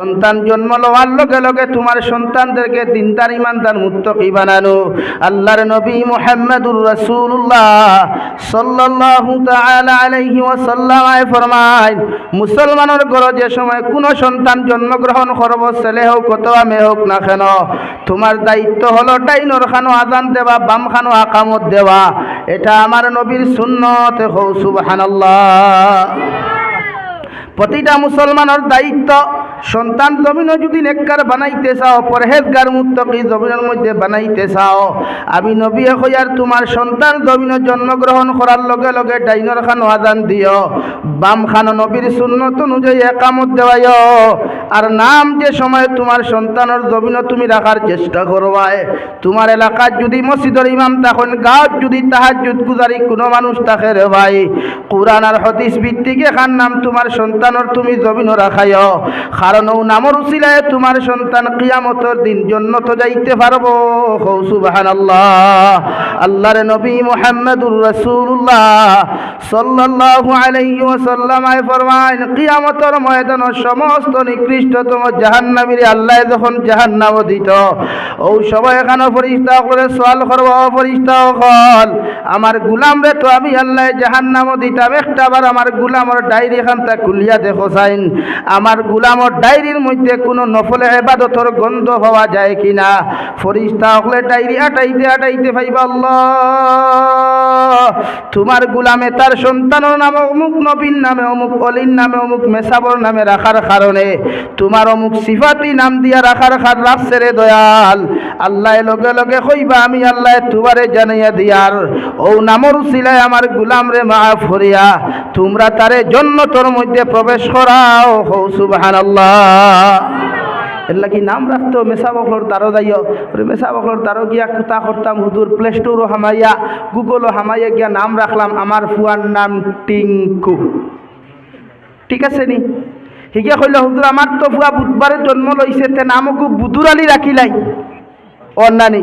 সন্তান জন্ম লওয়ার লগে লগে তোমার সন্তানদেরকে দিনদার ইমানদার মুত্তকি বানানো। আল্লাহর নবী মুহাম্মদুর রাসূলুল্লাহ সাল্লাল্লাহু তাআলা আলাইহি ওয়াসাল্লাম ফরমায়, মুসলমানের ঘরে যে সময় কোনো সন্তান জন্মগ্রহণ করব, ছেলে হোক অথবা মেয়ে হোক না কেন? তোমার দায়িত্ব হলো ডাইনর খানো আজান দেওয়া, বাম খানো আকামত দেওয়া। এটা আমার নবীর সুন্নত, হৌ সুবহানাল্লাহ। প্রতিটা মুসলমানের দায়িত্ব সন্তান জমিন যদি নেককার বানাইতে চাও, পরহেজগার মুত্তকি জমিনের মধ্যে বানাইতে চাও, আমি নবী হইয়ার তোমার সন্তান জমিন জন্মগ্রহণ করার লগে লগে ডাইনর খান আজান দিও, বাম খান নবীর সুন্নত অনুযায়ী একামত দেওয়ায় আর নাম যে সময় তোমার সন্তানের জমিন তুমি রাখার চেষ্টা করবায় তোমার এলাকার যদি মসজিদের ইমাম তখন গাঁৱত যদি তাহাজুদ গুজারি কোনো মানুষ তাকে রে ভাই। কোরআন আর হদিস ভিত্তিক এখান নাম তোমার সন্তানের তুমি জমিন রাখাইও। কারণ ও নামর উচিলায় তোমার সন্তান কিয়ামতর দিন জন্নত যাইতে পারব। সুবাহান আল্লাহ আল্লাহর নবী মোহাম্মদুর রসুল্লাহ সাল্লাল্লাহু আলাইহি ওয়াসাল্লাম আয় ফরমাইন, কিয়ামতর ময়দানের সমস্ত নিকৃষ্টতম জাহান্নামীর আল্লাহ যখন জাহান্নাম দিত ও সবাই এখানে ফরিস্তা করে সোয়াল করব ফরিস্তা হল আমার গুলাম রে তো আমি আল্লাহ জাহান্নাম দিতাম একটা বার আমার গুলামর ডায়েরি খানটা খুলিয়া দেখো চাইন আমার গুলামর ডায়েরির মধ্যে কোনো নফলে এবাদতর গন্ধ হওয়া যায় কিনা? ফরিস্তা হলে ডায়েরি আটাইতে আটাইতে আল্লাহ, তোমার গুলামে তার সন্তানের নামে অমুক নবীন নামে, অমুক অলির নামে, অমুক মেসাবর নামে রাখার কারণে, তোমার অমুক সিফাতি নাম দিয়া রাখার খার রাখছে রে দয়াল। আল্লাহ লগে লগে কইবা, আমি আল্লাহ তোমারে জানাইয়া দিয়ার। ও নামর উসিলায় আমার গুলাম রে মাফ করিয়া তোমরা তারে জন্নতর মধ্যে প্রবেশ করাও। হৌ, সুবহানাল্লাহ। এর লাগি নাম রাখতো মেসা বকলর তারও যাইও মেসা বকলর তারও গিয়া কুতা করতাম হুদুর প্লে স্টোরও হামাইয়া, গুগলও হামাইয়া গিয়া নাম রাখলাম আমার ফুয়ার নাম টিঙ্কু ঠিক আছে নি? হিগিয়া কইল হুজুর আমার তো ফুয়া বুধবারে জন্ম লইছে, তে নামকো বুধুর আলী রাখিলাই অন্যানি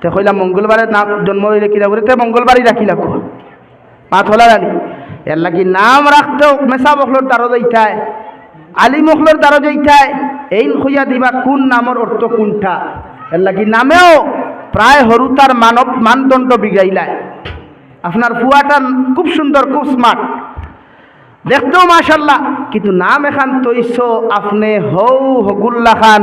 তে কইলাম মঙ্গলবারে নাম জন্ম লইলে কিনা বলে তে মঙ্গলবারই রাখিলা কো। হলার আলী এর লাগি নাম রাখতেও মেসা মখলোর দ্বারো যাইতায় আলী মখলোর দ্বারা যাইতায় এই খুঁজা দিবা কোন নামর অর্থ কোনটা? এর লাগি নামেও প্রায় হরুতার মানব মানদণ্ড বিগাইলায়। আপনার ফুয়াটা খুব সুন্দর খুব স্মার্ট দেখতেও মাশাল্লাহ কিন্তু নাম এখান তৈছ, আপনি হৌ হগুল্লা খান,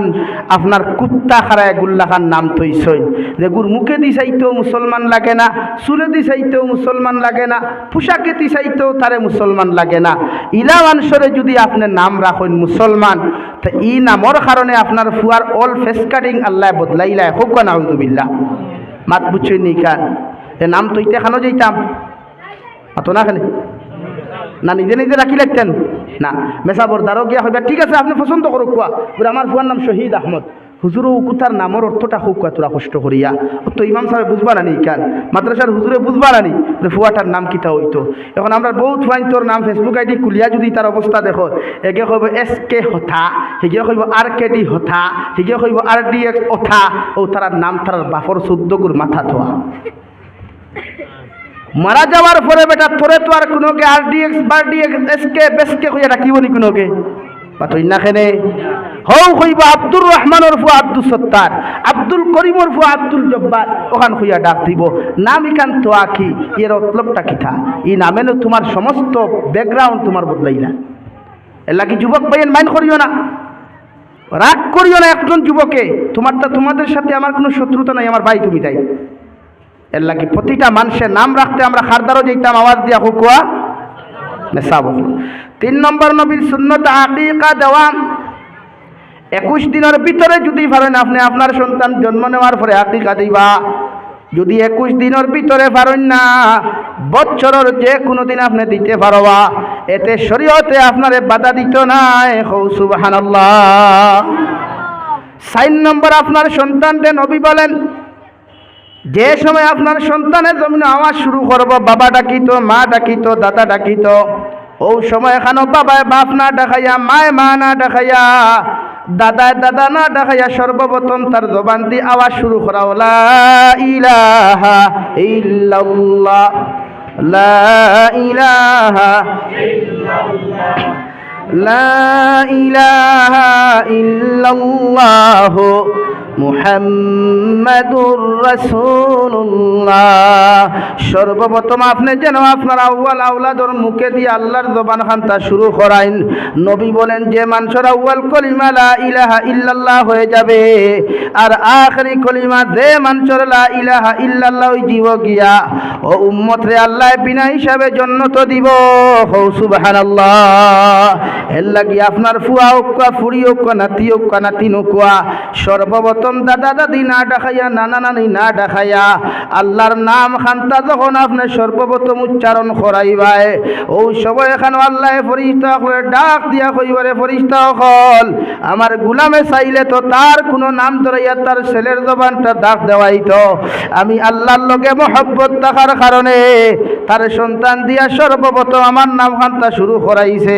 আপনার কুত্তা খারায় গুল্লা খান নাম তৈছই। যে গুর মুখে দি চাইতেও মুসলমান লাগে না, সুরে দি চাইতেও মুসলমান লাগে না, পোশাকে দি চাইতেও তারে মুসলমান লাগে না। ইলা মানুষরে যদি আপনি নাম রাখেন মুসলমান তা ই নামর কারণে আপনার ফুয়ার অল ফেস কাটিং আল্লাহ বদলাইলাই হোক না হইদুবিল্লা মাত বুঝছই নি কান নাম তৈতে খানো যাইতাম। অত না খানে না নিজে নিজে রাখি লাগতেন। না মেসাবর দ্বারও গিয়া হইবা ঠিক আছে, আপনি পছন্দ করো কুয়া বলে আমার ফুয়ার নাম শহীদ আহমদ। হুজুর উকুতার নামর অর্থটা হোক তোরা কষ্ট করিয়া তো ইমাম সাহেব বুঝবা নানি কেন মাদ্রাসার হুজুরে বুঝবা নানি বলে ফুয়াটার নাম কিতা হইতো? এখন আমরা বহুত ফাইন তোর নাম ফেসবুক আইডি খুলিয়া যদি তার অবস্থা দেখো এগে কইব এস কে হথা হিগে কইব আর কে ডি হথা হিগে কইব আর ডি এক্স অথা ও তার নাম তার বাফর চোদ্দ গুর মাথা থোয়া মারা যাওয়ার পরে বেটা তোরে তো আর কোনোকে আর ডিএক্স বার ডিএক্স এসকে বেসকে হইয়া রাখিব নি কোনোকে? পাতই না খেনে। হৌ হইব আব্দুর রহমানের ফু আব্দুল সত্তার, আব্দুল করিমর ফু আব্দুল জব্বার, ওখান হইয়া ডাক দিব। নাম ইকান তো আখি এর অতলবটা কিথা ই নামেন তোমার সমস্ত ব্যাকগ্রাউন্ড তোমার বদলাইলা এর লাগি যুবক ভাইয়ের মাইন করিও না? রাগ করিও না একজন যুবকে। তোমার তা তোমাদের সাথে আমার কোনো শত্রুতা নাই, আমার ভাই তুমি তাই। এর লাগে প্রতিটা মানুষের নাম রাখতে আমরা খারদারও যেতাম আওয়াজ দিয়া হুকুয়া মেসাব তিন নম্বর নবীর শূন্যতা আকিকা দেওয়া একুশ দিনের ভিতরে যদি পারেন আপনি আপনার সন্তান জন্ম নেওয়ার পরে আকিকা দিবা। যদি একুশ দিনের ভিতরে পারেন না, বছরের যে কোনো দিন আপনি দিতে পারবা। এতে শরীয়তে আপনারে বাধা দিত নাই। হৌ, সুবহানাল্লাহ। সাইন নম্বর আপনার সন্তানকে নবী বলেন যে সময় আপনার সন্তানের জমিনে আওয়াজ শুরু করব, বাবা ডাকিত, মা ডাকিত, দাদা ডাকিত, ও সময় এখানে বাবায় বাপ না দেখাইয়া মায় মা না দেখাইয়া দাদায় দাদা না দেখাইয়া সর্বপ্রথম তার জবান দিয়ে আওয়াজ শুরু করা লা ইলাহা ইল্লাল্লাহ, লা ইলাহা লা ইলাহা মুহাম্মাদুর রাসূলুল্লাহ। সর্বপ্রথম আপনি যেন আপনার আউয়াল আউলাদর মুখে দিয়ে আল্লাহর জবান খান্তা শুরু করাইন। নবী বলেন, যে মানুষের আউয়াল কলিমা লা ইলাহা ইল্লাল্লাহ হয়ে যাবে, আর আখরি কলিমা যে মানুষের লা ইলাহা ইল্লাল্লাহ জীব গিয়া ও উম্মত রে আল্লাহ বিনা হিসাবে জন্নত দিব। হৌ, সুবহানাল্লাহ। এর লাগি আপনার ফুয়া উক্কা ফুড়ি উক্কা নাতি উক্কা নাতি নুকুয়া সর্বপ্রথম দাদা দাদি না ডাকাইয়া নানা নানি না ডাকাইয়া আল্লাহর নাম খান্তা যখন আপনি সর্বপ্রথম উচ্চারণ করাইবাই ও সবাই এখানে আল্লাহ ফরিস্তা করে ডাক দিয়া কইবারে, ফরিস্তা হল, আমার গুলামে চাইলে তো তার কোনো নাম ধরাইয়া তার ছেলের জবানটা ডাক দেওয়াই তো আমি আল্লাহর লগে মহব্বত থাকার কারণে তার সন্তান দিয়া সর্বপ্রথম আমার নাম খান্তা শুরু করাইছে,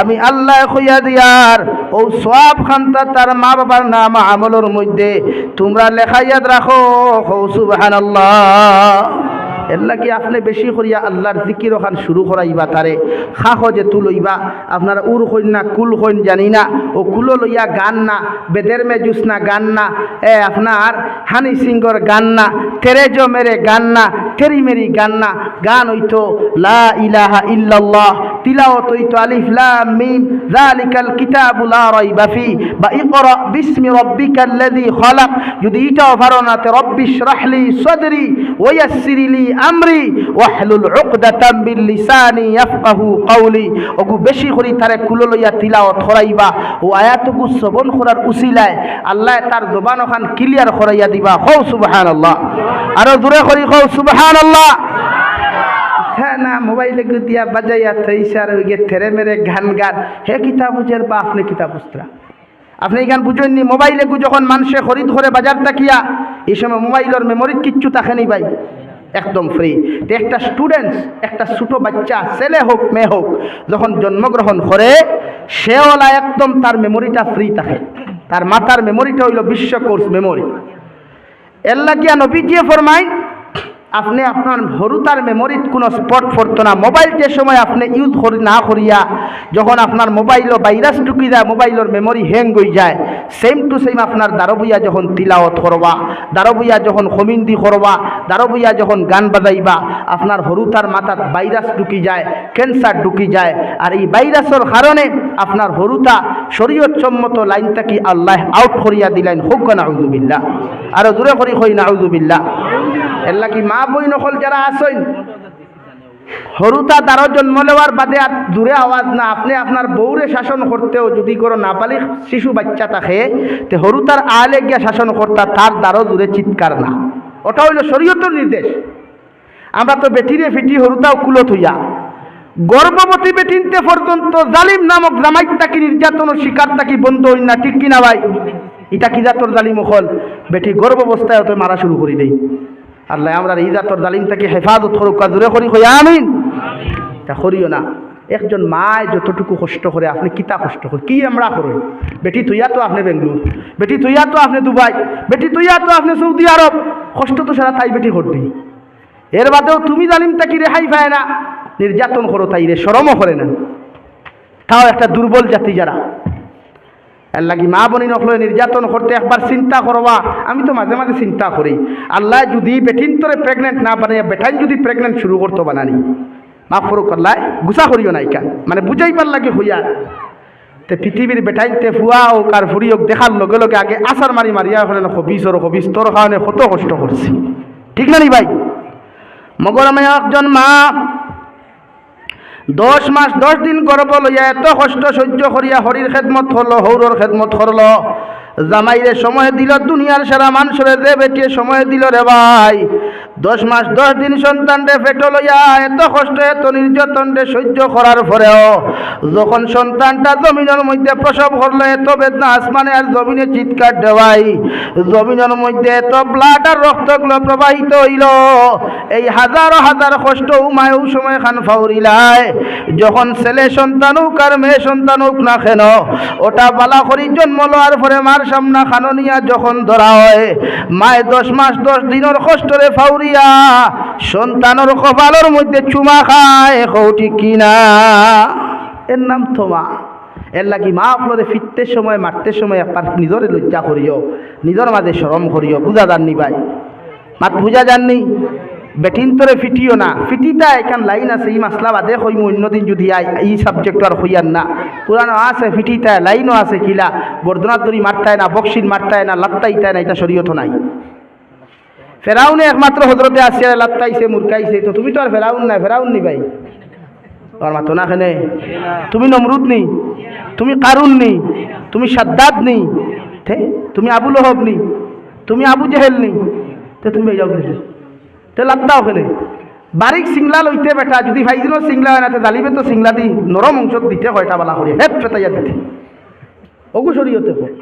আমি আল্লাহ খুইয়া দিয়ার। ও সব খান্তা তার মা বাবার নাম আমলের মধ্যে। তোমরা লেখাইয়াদ রাখো। হৌ, সুবহানাল্লাহ। এল্লা কি আপনি বেশি করিয়া আল্লাহর জিকির ওখান শুরু করাইবা তারে। খাহ যে তুলইবা আপনারা উর হইন না, কুল হইন জানি না। ও কুলো লইয়া গান না, বেদের মেজুস না, গান না। এ, আপনার হানি সিংহর গান না তেরেজো মেরে গান না, তেরি মেরি গান না। গান হইতো, লা ইলাহা ইল্লাল্লাহ। তিলাওয়াত হইতো আলিফ লাম মিম, যালিকাল কিতাবু লা রাইবা ফি, বা ইকরা বিসমি রাব্বিকাল্লাযী খালাক, যদি এটাও পারো না, তে রব্বিশ রাহলি সদরি ওয়াসসির লি আমরি, ওয়াহলুল উকদাতাম বিল লিসানি ইয়াফকাহু কওলি, ওগু বেশি করি তারে কুলো লইয়া তিলাওয়াত করাইবা, ও আয়াতগু শ্রবণ করার উসিলায়, আল্লাহ তার জবান ওখান ক্লিয়ার করাইয়া দিবা হৌ সুবহানাল্লাহ। আরও দূরে করি হৌ সুবহানাল্লাহ। হ্যাঁ মোবাইলে দিয়া বাজাইয়া থইছে আর ওই গে থেরে মেরে গান গান। হে কিতাব বুঝের বা আপনি কিতাব বুঝতরা আপনি এই গান বুঝেননি? মোবাইলে যখন মানুষে খরিদ করে বাজার তাকিয়া, এই সময় মোবাইলের মেমোরির কিচ্ছু থাকে নি ভাই। একদম ফ্রি তো একটা স্টুডেন্টস একটা ছোটো বাচ্চা, ছেলে হোক, মেয়ে হোক, যখন জন্মগ্রহণ করে সেওলা একদম তার মেমোরিটা ফ্রি থাকে। তার মাথার মেমোরিটা হইল বিশ্ব কোর্স মেমোরি এর লাগিয়া নবীজিয়ে ফরমাই আপনি আপনার হরুতার মেমোরিত কোনো স্পট পড়তো না। মোবাইল যে সময় আপনি ইউজ করি না করিয়া যখন আপনার মোবাইলও ভাইরাস ঢুকি যায় মোবাইলের মেমোরি হ্যাং হয়ে যায়। সেম টু সেম আপনার দারবইয়া যখন তিলাওয়াত করবা, দারবইয়া যখন খমিন্দি করবা, দারবইয়া যখন গান বাজাইবা, আপনার হরুতার মাথাত ভাইরাস ঢুকি যায় ক্যান্সার ঢুকি যায়। আর এই ভাইরাসের কারণে আপনার হরুতা শরীয়ত সম্মত লাইনটা কি আল্লাহ আউট করিয়া দিলেন। হোক না আউজুবিল্লা আরও দূরে করি হই না আউজুবিল্লা এল্লা কি মা বই নকল যারা আসেন হরুতা দ্বারা জন্ম নেওয়ার বাদে আর দূরে আওয়াজ না। আপনি আপনার বউরে শাসন করতেও যদি কোনো নাবালিক শিশু বাচ্চা থাকে, তে হরুতার আলে গিয়া শাসন করতা, তার দ্বারও দূরে চিৎকার না। ওটা হইল শরীয়তর নির্দেশ। আমরা তো বেটিরে ফিটি, হরুতাও কুলত হইয়া। গর্ভবতী বেটিনতে পর্যন্ত জালিম নামক জামাই তাকি নির্যাতন শিকার তাকি বন্ধ হই না, ঠিক কিনা ভাই? ইটা কি জাতর জালিম হল বেটি গর্ভাবস্থায় তো মারা শুরু করি দেই। আল্লাহ আমরা এই জাতর জালিম তাকে হেফাজত করুক দূরে করি কই, আমিন। করিও না। একজন মায় যতটুকু কষ্ট করে, আপনি কিতা কষ্ট করে, কি আমরা করি? বেটি তুইয়া তো আপনি বেঙ্গলুর, বেটি তুইয়া তো আপনি দুবাই, বেটি তুইয়া তো আপনি সৌদি আরব। কষ্ট তো সারা তাই বেটি করতে এর বাদেও তুমি জালিম তাকি রেহাই পায় না? নির্যাতন করো তাই রে সরমও করে না। তাও একটা দুর্বল জাতি যারা। লাগি মা বনি নকলে নির্যাতন করতে একবার চিন্তা করবা। আমি তো মাঝে মাঝে চিন্তা করি। আল্লাহ যদি বেটিন তোরে প্রেগনেন্ট না বানাইয়া বেটাইন যদি প্রেগনেন্ট শুরু করতো বানানি। মা ফরুক আল্লাহ, গুছা করিও না ইকা মানে বুঝাইবার লাগে হইয়া তে পৃথিবীর বেটাইনতে ফুয়া ও কার ফুরি দেখার লগে লগে আগে আসার মারি মারিয়া হলে হবিস ওর হবিস তোর কারণে কত কষ্ট করছি ঠিক না নি ভাই? মগর আমি একজন মা দশ মাস, দশ দিন গর্ব লইয়া এত কষ্ট সহ্য করিয়া হরির খেদমত হলো, হৌরর খেদমত করল জামাইরে সময় দিল দুনিয়ার সারা মানুষের, যে বেটিয়ে সময় দিল রে ভাই। দশ মাস, দশ দিন সন্তান রে পেট লইয়া এত কষ্ট, এত নির্যাতন রে সহ্য করার পরেও যখন সন্তানটা জমিনের মধ্যে প্রসব করল, এত বেদনা আসমানে আর জমিনে চিৎকার দেওয়াই, জমিনের মধ্যে এত ব্লাড আর রক্তগুলো প্রবাহিত হইল। এই হাজারো হাজার কষ্ট উমায়ু সময় খান ফাউরিলায়, যখন ছেলে সন্তান হোক আর মেয়ে সন্তান হোক না কেন, ওটা বালা করি জন্ম লওয়ার পরে মার সামনা খাননিয়া যখন ধরা হয়, মায়ে দশ মাস, দশ দিনের কষ্টরে ফাউরিয়া সন্তানের কপালের মধ্যে চুমা খায়, কৌটি কিনা? এর নাম তোমা এর লাগি মা আপনারে ফিরতে সময়, মারতে সময় একবার নিজরে লজ্জা করিও, নিজের মাঝে শরম করিও বুঝা যাননি ভাই। মাত বুঝা যাননি বেটিন তোরে ফিটিও না। ফিটিটা এখান লাইন আছে, এই মাসলা বাদে হইম অন্যদিন যদি আই, এই সাবজেক্ট আর হইয়ার না। পুরানো আছে ফিটিটা লাইনও আছে কিলা। বর্ধনার দড়ি মারতায় না বক্সির মারতায় না, লাত্তাইতায় না, এটা শরীয়ত নাই। ফেরাউনে একমাত্র হজরতে আসিয়া লাত্তাইছে, মুরকাইছে, তো তুমি তো আর ফেরাউন না ফেরাউন নি ভাই? আর মাতো না খানে তুমি নমরুদ নি? তুমি কারুন নি? তুমি সাদ্দাদ নি? তুমি আবুল হব নি? তুমি আবু জেহেল নি? তে, তুমি যাও তে, লাত্তাও ওখানে বারিক সিংলা লইতে বেটা, যদি ভাইজিনো সিংলা হয় না, তে জালিবে তো সিংলা দি নরম অংশ দিতে কয়টা বালা করে হেপ ফেতাইয়া দিতে। অগু শরীয়তে হয়।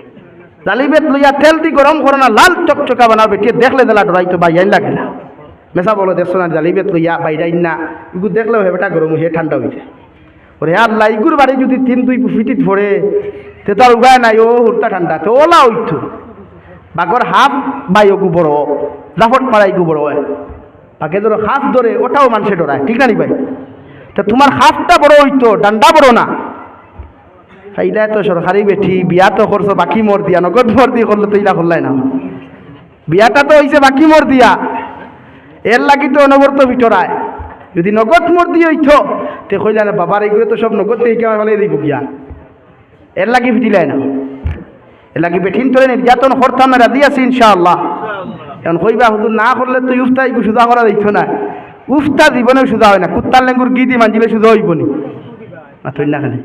জালিবেত লইয়া তেল দি গরম করো না, লাল চকচকা বানাও বেটিয়ে দেখলে দেলা ডরাই তো বাইয়াই লাগে না। মেসা বলো দেখছ না জালিবেত লইয়া বাইরাই না, ইগু দেখলেও হে বেটা গরম হয়ে ঠান্ডা হয়েছে ওরে আল্লাহ ইগুর বাড়ি যদি তিন, দুই ফিটিত ভরে, তে তার উপায় নাই, ও হুরতা ঠান্ডা, তো ওলা হইতো। বাঘর হাফ বাই ওগু বড়, জাফট মারা ইগু বড় বাকে ধরো, হাফ ধরে, ওটাও মানুষে ডরায়, ঠিক না নি ভাই? তা তোমার হাফটা বড় হইতো, ডান্ডা বড় না। এইটা তো সরকারি বেঠি, বিয়া তো করছ, বাকি মোর দিয়া, নগদ মোর দিয়ে করলে তো ইলা করলাই না। বিয়াটা তো হইছে বাকি মোর দিয়া। এর লাগি তো অনবরত ভিতরায় যদি নগদ মোর দিয়ে হইতো তে কইলা না বাবার এইগুলো তো সব নগদ কেমন ফেলে দিব গিয়া এর লাগি ভিটিলাই না। এর লাগি বেঠিন তোরে নির্যাতন করতাম না রাজি আছি, ইনশাআল্লাহ। এখন কইবা হুজুর না করলে তো উফতা ইগু সুদা করা দিত না উফতা জীবনে সুদা হয় না। কুত্তার লেঙ্গুর গিদি মাঞ্জিলে সুদা হইব নি? মাথুর না খালি।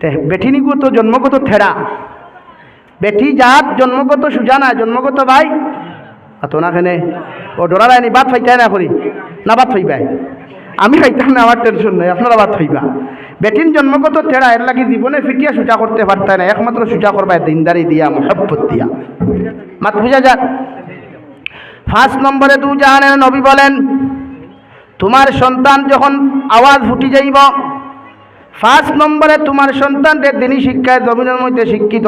তে। বেঠিনিগু তো জন্মগত থেড়া। বেঠি জাত জন্মগত সুজা না জন্মগত ভাই। আতো না খানে, ও ডরা রায়নি বাদ ফাইতাই না করি না বাদ ফাইবাই আমি খাইতাম না, আমার টেনশন নাই, আপনারা বাদ ফাইবা। বেটিন জন্মগত থেড়া, এর লাগি জীবনে ফিটিয়া সুজা করতে পারতাই না, একমাত্র সুজা করবা দিনদারি দিয়া, মহব্বত দিয়া। মাত বুঝা যাক। ফার্স্ট নম্বরে দু জাহানের নবী বলেন, তোমার সন্তান যখন আওয়াজ ফুটি যাইব ফার্স্ট নম্বরে তোমার সন্তানদের তিনি শিক্ষায় জমিনের মধ্যে শিক্ষিত